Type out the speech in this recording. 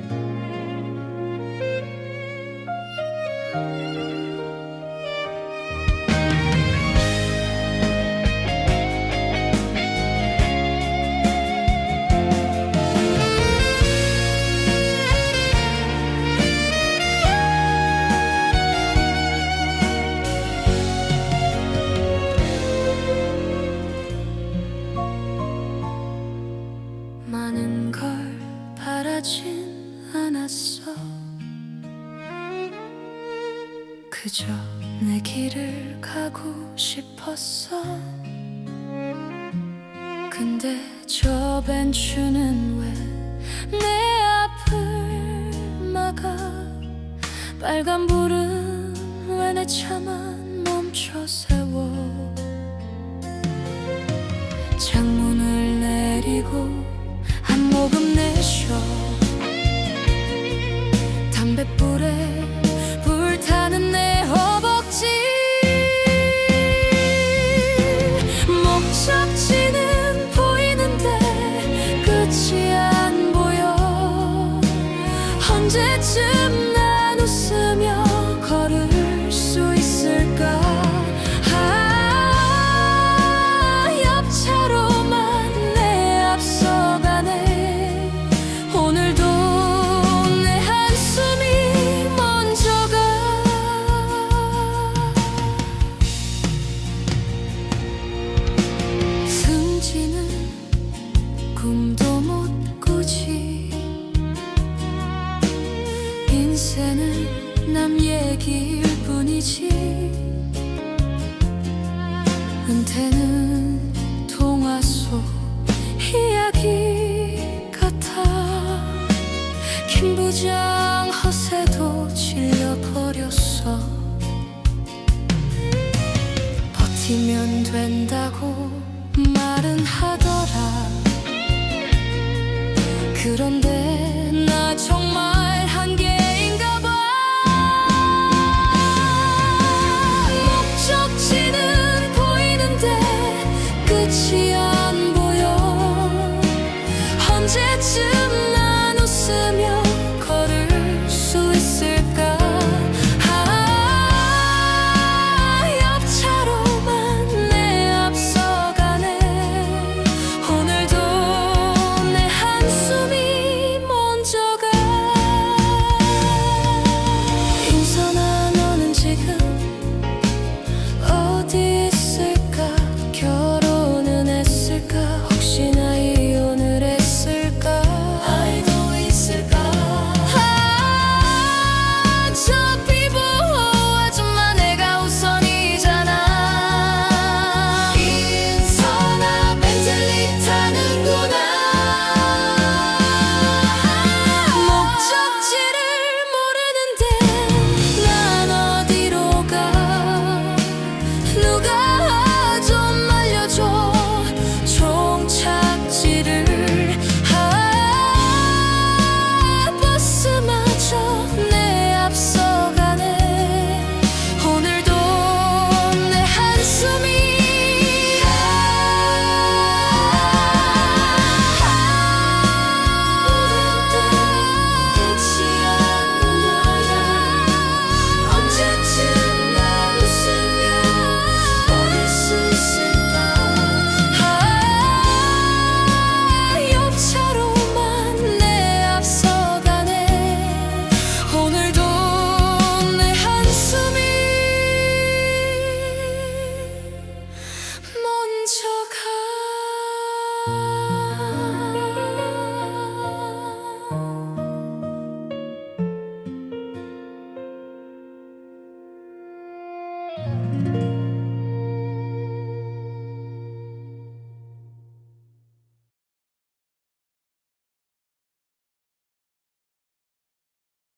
thank you. 그저 내 길을 가고 싶었어. 근데 저 벤츠는 왜 내 앞을 막아? 빨간불은 왜 내 차만 멈춰 세워? 창문을 내리고 한 모금 내쉬어 언제쯤 난 웃으 뿐이지 은퇴는 동화 속 이야기 같아. 김 부장 허세도 질려버렸어. 버티면 된다고 말은 하더라. 그런